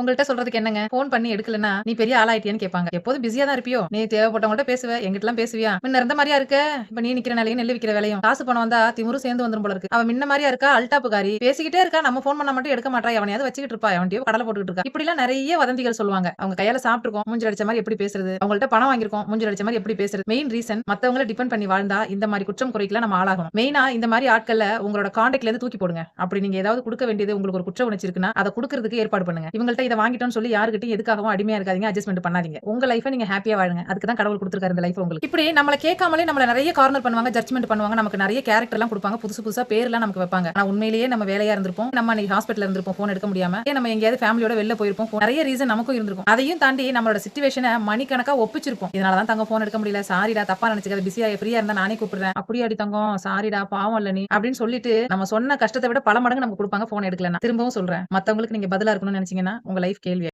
உங்கள்கிட்ட சொல்றதுக்கு என்னங்க? ஃபோன் பண்ணி எடுக்கலனா நீ பெரிய ஆளாயிட்டியான்னு கேட்பாங்க. எப்போதும் பிஸியா தான் இருப்பியோ? நீ தேவைப்பட்டவங்கள்ட்ட பேசுவ, எங்கிட்டலாம் பேசுவியா? முன்ன இருந்த மாதிரியா இருக்க? இப்ப நீ நிக்கிற நிலையும், நெல் விக்கிற வேலையும். காசு பணம் வந்தா திமுரு சேர்ந்து வந்துரும் போல இருக்கு. அவன் முன்ன மாதிரியா இருக்கா? அல்டாப்புக்காரி. பேசிக்கிட்டே இருக்கா, நம்ம ஃபோன் பண்ண மட்டும் எடுக்க மாட்டா எவனையாவது வச்சுக்கிட்டு இருப்பா. அவன்டியோ கடலை போட்டுக்கிட்டு இருக்கா. இப்படிலாம் நிறைய வதந்திகள் சொல்லுவாங்க. அவங்க கையால சாப்பிட்டுருக்கோம் மூஞ்சி அடிச்ச மாதிரி எப்படி பேசுறது? அவங்கள்ட்ட பணம் வாங்கிருக்கோம் மூஞ்சி அடிச்ச மாதிரி எப்படி பேசுறது? மெயின் ரீசன் மத்தவங்கள டிபெண்ட் பண்ணி வாழ்ந்தா, இந்த மாதிரி குற்றம் குறைக்கலாம் நம்ம ஆளாகணும். மெயினா இந்த மாதிரி ஆட்கள உங்களோட கான்டாக்ட்ல இருந்து தூக்கி போடுங்க. அப்படி நீங்க ஏதாவது கொடுக்க வேண்டியது உங்களுக்கு ஒரு குற்ற உணர்ச்சி இருக்குன்னா, அதை குடுக்குறதுக்கு ஏற்பாடு பண்ணுங்க. இவங்கள்ட்ட இதை வாங்கிட்டோம்னு சொல்லி யாருக்கிட்டையும் எதுக்காகவும் அடிமையா இருக்காதீங்க. அட்ஜஸ்ட்மெண்ட் பண்ணாதீங்க. உங்க லைஃபை நீங்க ஹாப்பியா வாழுங்க. அதுக்கு தான் கடவுள் கொடுத்துருக்காரு இந்த லைஃப் உங்களுக்கு. இப்படி நம்மள கேட்காமலே நம்மள நிறைய கார்னர் பண்ணுவாங்க. ஜட்மெண்ட் பண்ணுவாங்க. நமக்கு நெறைய கேரக்டர்லாம் கொடுப்பாங்க புதுசு புதுசா பேர்லாம் நமக்கு வைப்பாங்க. ஆனா உண்மையிலேயே நம்ம வேலையா இருந்திருப்போம். நம்ம அன்னைக்கு ஹாஸ்பிட்டல்ல இருந்திருப்போம். ஃபோன் எடுக்க முடியாம. ஏன் நம்ம எங்கேயாவது ஃபேமிலியோட வெளில போயிருப்போம். நிறைய ரீசன் நமக்கும் இருந்திருக்கும். அதையும் தாண்டி நம்மளோட சுச்சுவேஷனை மணிக்கணக்கா ஒப்பிச்சிருப்போம். இதனால தான் தங்க ஃபோன் எடுக்க முடியல. சாரிடா தப்பா நினைச்சுக்காத. பிஸியா ஃப்ரீயா இருந்தா நானே கூப்பிடுறேன். அப்படியாடி தங்கம்? சாரிடா பாவம் இல்ல நீ. அப்படின்னு சொல்லிட்டு நம்ம சொன்ன கஷ்டத்தை விட பல மடங்கு நமக்கு கொடுப்பாங்க ஃபோன் எடுக்கலன்னா. திரும்பவும் சொல்றேன். மத்தவங்களுக்கு நீங்க பதிலா இருக்கணும்னு நினைச்சீங்கன்னா, உங்க லைஃப் கேள்வி